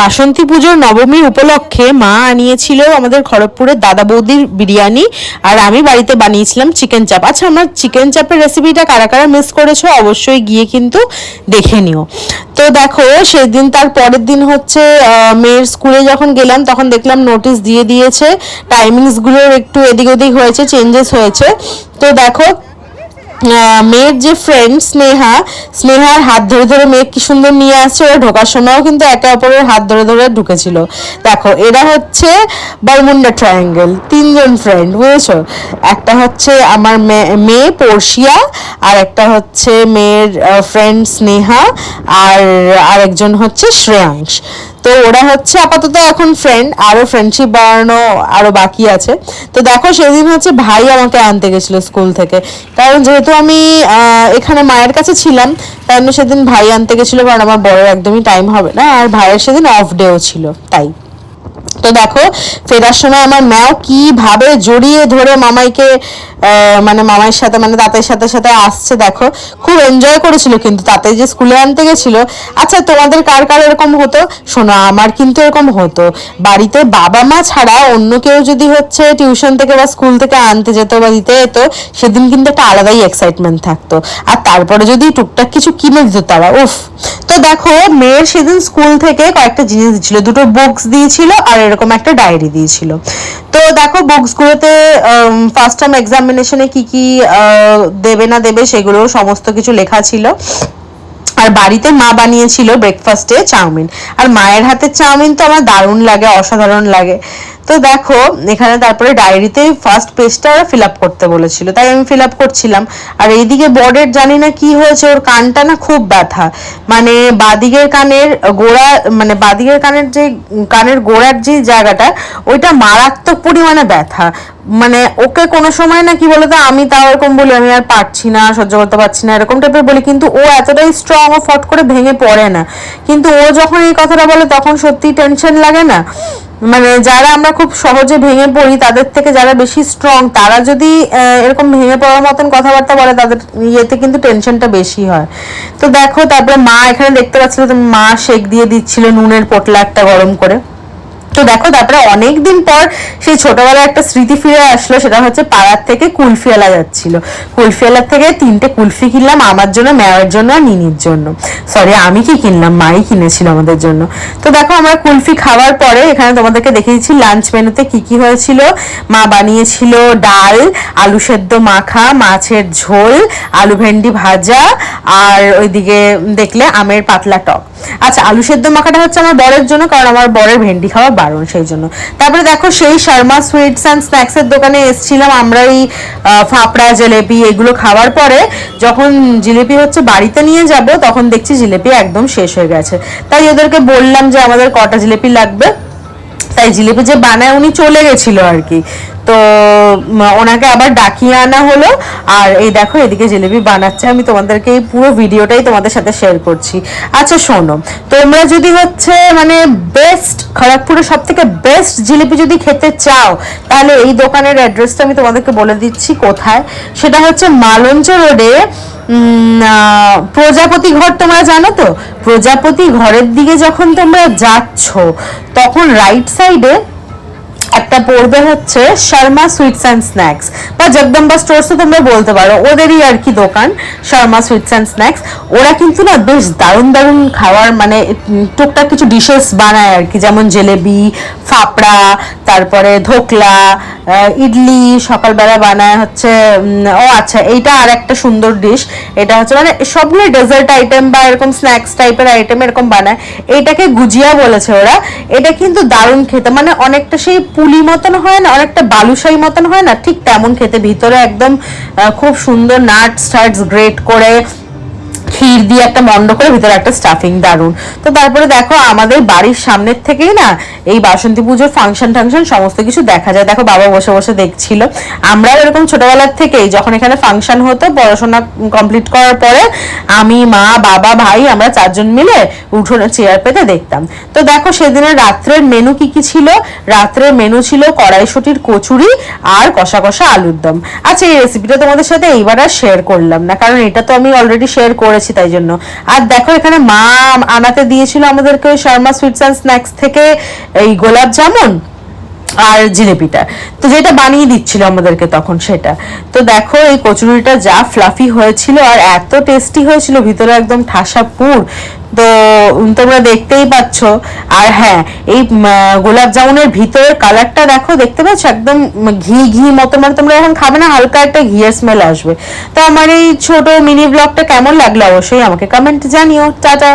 বাসন্তী পুজোর নবমীর উপলক্ষে মা আনিয়েছিল আমাদের খড়গপুরের দাদা বৌদির বিরিয়ানি, আর আমি বাড়িতে বানিয়েছিলাম চিকেন চাপ আচ্ছা আমার চিকেন চাপের রেসিপিটা কারা কারা মিস করেছ অবশ্যই গিয়ে কিন্তু দেখে নিও। তো দেখো, সেদিন তার পরের দিন হচ্ছে মেয়ের স্কুলে যখন গেলাম, তখন দেখলাম নোটিশ দিয়ে দিয়েছে। টাইমিংসগুলোর একটু এদিক ওদিক হয়েছে চেঞ্জেস হয়েছে। তো দেখো মেয়ের যে ফ্রেন্ড স্নেহা, স্নেহার হাত ধরে ধরে মেয়ে কি সুন্দর নিয়ে আসছে, ওরা ঢোকার সময়ও কিন্তু একে অপরের হাত ধরে ধরে ঢুকেছিল। দেখো, এরা হচ্ছে বারমুন্ডা ট্রায়াঙ্গেল তিনজন ফ্রেন্ড বুঝেছ? একটা হচ্ছে আমার মেয়ে পর্ষিয়া আর একটা হচ্ছে মেয়ের ফ্রেন্ড স্নেহা, আর আরেকজন হচ্ছে শ্রেয়াংশ। তো ওরা হচ্ছে আপাতত এখন ফ্রেন্ড আরও ফ্রেন্ডশিপ বাড়ানো আরও বাকি আছে। তো দেখো সেদিন হচ্ছে ভাই আমাকে আনতে গেছিল স্কুল থেকে। কারণ যেহেতু আমি এখানে মায়ের কাছে ছিলাম, তাই সেদিন ভাই আনতে গেছিল, কারণ আমার বড় একদমই টাইম হবে না। আর ভাইয়ের সেদিন অফ ডেও ছিল, তাই। তো দেখো, ফেরার সময় আমার ম্যাও কীভাবে জড়িয়ে ধরে মামাইকে মানে মামাইয়ের সাথে মানে তাঁতের সাথে সাথে আসছে দেখো। খুব এনজয় করেছিল কিন্তু তাতে যে স্কুলে আনতে গেছিল। আচ্ছা তোমাদের কার কার এরকম হতো? শোনো, আমার কিন্তু এরকম হতো। বাড়িতে বাবা মা ছাড়া অন্য কেউ যদি হচ্ছে টিউশন থেকে বা স্কুল থেকে আনতে যেত বা দিতে যেত, সেদিন কিন্তু একটা আলাদাই এক্সাইটমেন্ট থাকতো। আর তারপরে যদি টুকটাক কিছু কিনে দিত তারা, উফ। তো দেখো, মেয়ের সেদিন স্কুল থেকে কয়েকটা জিনিস দিয়েছিল। দুটো বুকস দিয়েছিল আর এরকম একটা ডায়েরি দিয়েছিল। তো দেখো বুকসগুলোতে ফার্স্ট টাইম এক্সামিনেশনে কি কি দেবে না দেবে সেগুলো সমস্ত কিছু লেখা ছিল। আর বাড়িতে মা বানিয়েছিল ব্রেকফাস্টে চাউমিন। আর মায়ের হাতের চাউমিন তো আমার দারুণ লাগে, অসাধারণ লাগে। তো দেখো, এখানে তারপরে ডায়েরিতে ফার্স্ট পেজটা ওরা ফিল আপ করতে বলেছিল, তাই আমি ফিল আপ করছিলাম। আর এইদিকে বর্ডের জানি না কি হয়েছে, ওর কানটা না খুব ব্যথা। মানে বাদিকের কানের গোড়া মানে বাদিকের কানের যে, কানের গোড়ার যে জায়গাটা, ওইটা মারাত্মক পরিমাণে ব্যথা। মানে ওকে কোনো সময় না কি বলতো, আমি তাও এরকম বলি, আমি আর পারছি না, সহ্য করতে পারছি না, এরকম টাইপের বলি, কিন্তু ও এতটাই স্ট্রং ও ফট করে ভেঙে পড়ে না। কিন্তু ও যখন এই কথাটা বলে, তখন সত্যি টেনশন লাগে না। মানে যারা আমরা খুব সহজে ভেঙে পড়ি, তাদের থেকে যারা বেশি স্ট্রং তারা যদি এরকম ভেঙে পড়ার মতন কথাবার্তা বলে, তাদের ইয়েতে কিন্তু টেনশনটা বেশি হয়। তো দেখো, তারপরে মা এখানে দেখতে পাচ্ছিল মা শেক দিয়ে দিচ্ছিল নুনের পোটলা একটা গরম করে। তো দেখো, তারপরে অনেক দিন পর সেই ছোটবেলায় একটা স্মৃতি ফিরে আসলো, সেটা হচ্ছে পাড়ার থেকে কুলফিয়ালা যাচ্ছিল। কুলফিয়ালার থেকে তিনটে কুলফি কিনলাম, আমার জন্য মেয়ের জন্য আর নিনির জন্য। সরি আমি কি কিনলাম? মাই কিনেছিল আমাদের জন্য। তো দেখো, আমরা কুলফি খাওয়ার পরে এখানে তোমাদেরকে দেখিয়েছি লাঞ্চ মেনুতে কি কি হয়েছিল। মা বানিয়েছিল ডাল, আলু সেদ্ধ মাখা, মাছের ঝোল, আলু ভেন্ডি ভাজা, আর ওইদিকে দেখলে আমের পাতলা টক। আচ্ছা আলু সেদ্ধ মাখাটা হচ্ছে আমার বরের জন্য, কারণ আমার বরের ভেন্ডি খাওয়া বারণ সেই জন্য। তারপরে দেখো, সেই শর্মা সুইটস অ্যান্ড স্ন্যাক্সের দোকানে এসেছিলাম আমরা এই ফাফড়া জিলেপি এগুলো খাওয়ার পরে। যখন জিলিপি হচ্ছে বাড়িতে নিয়ে যাব, তখন দেখছি জিলিপি একদম শেষ হয়ে গেছে। তাই ওদেরকে বললাম যে আমাদের কটা জিলিপি লাগবে। তাই জিলিপি যে বানায় উনি চলে গেছিল আর কি। তো ওনাকে আবার ডাকিয়ে আনা হলো। আর এই দেখো, এদিকে জিলিপি বানাচ্ছে। আমি তোমাদেরকে এই পুরো ভিডিওটাই তোমাদের সাথে শেয়ার করছি। আচ্ছা শোনো। তোমরা যদি হচ্ছে মানে বেস্ট খড়গপুরের সব থেকে বেস্ট জিলিপি যদি খেতে চাও, তাহলে এই দোকানের অ্যাড্রেসটা আমি তোমাদেরকে বলে দিচ্ছি কোথায়। সেটা হচ্ছে মালঞ্চ রোডে প্রজাপতি ঘর, তোমরা জানো তো? প্রজাপতি ঘরের দিকে যখন তোমরা যাচ্ছ, তখন রাইট সাইডে একটা পড়বে হচ্ছে শর্মা সুইটস অ্যান্ড স্ন্যাক্স। বা জগদম্বা স্টোরসও তোমরা বলতে পারো, ওদেরই আর কি দোকান, শর্মা সুইটস অ্যান্ড স্ন্যাক্স। ওরা কিন্তু না বেশ দারুণ দারুণ খাওয়ার মানে টুকটাক কিছু ডিশেস বানায় আর কি, যেমন জেলেবি, ফাপড়া, তারপরে ধোকলা ইডলি সকালবেলা বানায় হচ্ছে ও আচ্ছা এইটা আর একটা সুন্দর ডিশ এটা হচ্ছে মানে সবগুলো ডেজার্ট আইটেম বা এরকম স্ন্যাক্স টাইপের আইটেম এরকম বানায়। এইটাকে গুজিয়া বলেছে ওরা। এটা কিন্তু দারুণ খেতে মানে অনেকটা সেই পুলি মতন হয় না, আর একটা বালুশাই মতন হয় না, ঠিক তেমন খেতে। ভিতরে একদম খুব সুন্দর নাটস টাটস গ্রেট করে ক্ষীর দিয়ে একটা মন্ড করে ভিতরে একটা স্টাফিং দারুণ তো তারপরে দেখো আমাদের বাড়ির সামনের থেকেই না এই বাসন্তী পুজোর ফাংশন টাংশন সমস্ত কিছু দেখা যায়। দেখো বাবা বসে বসে দেখছিল। আমরাও এরকম ছোটবেলার থেকেই যখন এখানে ফাংশন হতো, পড়াশোনা কমপ্লিট করার পরে আমি, মা, বাবা, ভাই আমরা চারজন মিলে উঠোনে চেয়ার পেতে দেখতাম। তো দেখো সেদিনের রাত্রের মেনু কি কি ছিল? রাত্রের মেনু ছিল কড়াইশুটির কচুরি আর কষা কষা আলুর দম আচ্ছা এই রেসিপিটা তোমাদের সাথে এইবার আর শেয়ার করলাম না, কারণ এটা তো আমি অলরেডি শেয়ার করেছি। বানাচ্ছি তাই জন্য। আর দেখো এখানে মা আনাতে দিয়েছিল আমাদেরকে ওই শর্মা সুইটস অ্যান্ড স্ন্যাক্স থেকে এই গোলাপ জামুন। আর জিলেপিটা। তো যেটা বানিয়ে দিচ্ছিল আমাদেরকে তখন সেটা। তো দেখো, এই কচুরিটা যা ফ্লাফি হয়েছিল আর এত টেস্টি হয়েছিল, ভিতরে একদম ঠাসা পুর। তো তোমরা দেখতেই পাচ্ছ। আর হ্যাঁ এই গোলাপ জামুনের ভিতরের কালারটা দেখো, দেখতে পাচ্ছ? একদম ঘি ঘি মতো মানে তোমরা এখন খাবে না, হালকা একটা ঘিয়ের স্মেল আসবে। তো আমার এই ছোট মিনি ব্লগটা কেমন লাগল? অবশ্যই আমাকে কমেন্ট জানিও। টাটা!